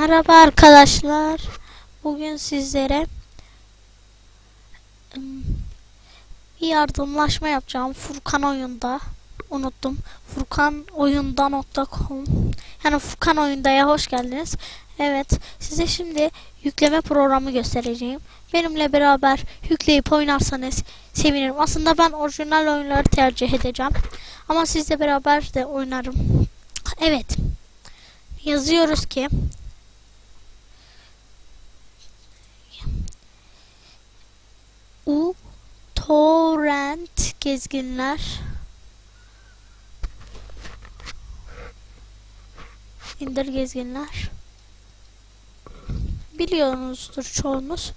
Merhaba arkadaşlar. Bugün sizlere bir yardımlaşma yapacağım Furkan oyunda. Unuttum. Furkanoyunda.com Yani Furkan oyundaya hoş geldiniz. Evet, size şimdi yükleme programı göstereceğim. Benimle beraber yükleyip oynarsanız sevinirim. Aslında ben orijinal oyunları tercih edeceğim. Ama sizle beraber de oynarım. Evet. Yazıyoruz ki torrent gezginler. İndir gezginler. Biliyorsunuzdur çoğunuz.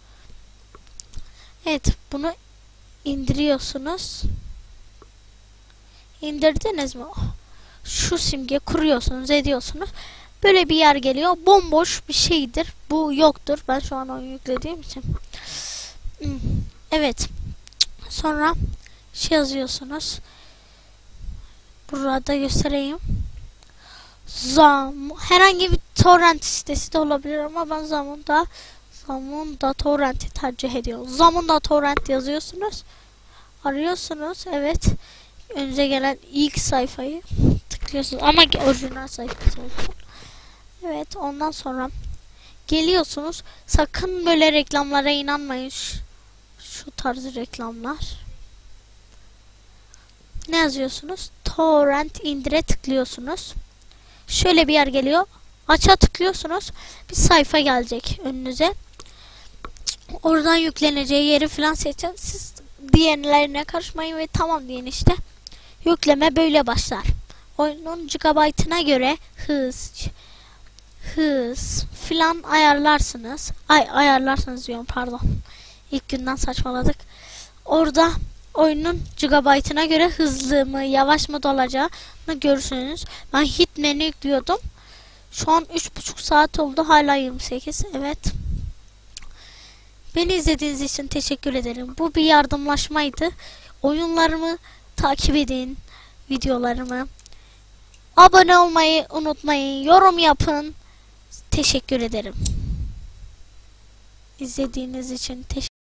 Evet bunu indiriyorsunuz. İndirdiniz mi? Şu simge kuruyorsunuz ediyorsunuz. Böyle bir yer geliyor. Bomboş bir şeydir. Bu yoktur. Ben şu an oyun yüklediğim için. Hmm, evet sonra şey yazıyorsunuz. Burada göstereyim. Zam herhangi bir torrent sitesi de olabilir ama ben zamunda zamunda torrenti tercih ediyorum. Zamunda torrent yazıyorsunuz. Arıyorsunuz evet. Önce gelen ilk sayfayı tıklıyorsunuz. Ama orijinal sayfası olsun. Evet ondan sonra geliyorsunuz. Sakın böyle reklamlara inanmayın şu, tarz reklamlar? Ne yazıyorsunuz? Torrent indire tıklıyorsunuz. Şöyle bir yer geliyor. Aça tıklıyorsunuz. Bir sayfa gelecek önünüze. Oradan yükleneceği yeri falan seçin siz diğerlerine karışmayın ve tamam deyin işte. Yükleme böyle başlar. Oyunun gigabaytına göre hız hız filan ayarlarsınız. Ay ayarlarsınız diyorum pardon ilk günden saçmaladık. Orada oyunun gigabaytına göre hızlı mı yavaş mı dolacağını görürsünüz. Ben Hitman'i yüklüyordum. Şu an 3,5 saat oldu hala 28 evet. Beni izlediğiniz için teşekkür ederim. Bu bir yardımlaşmaydı. Oyunlarımı takip edin videolarımı. Abone olmayı unutmayın yorum yapın. Teşekkür ederim. İzlediğiniz için teşekkür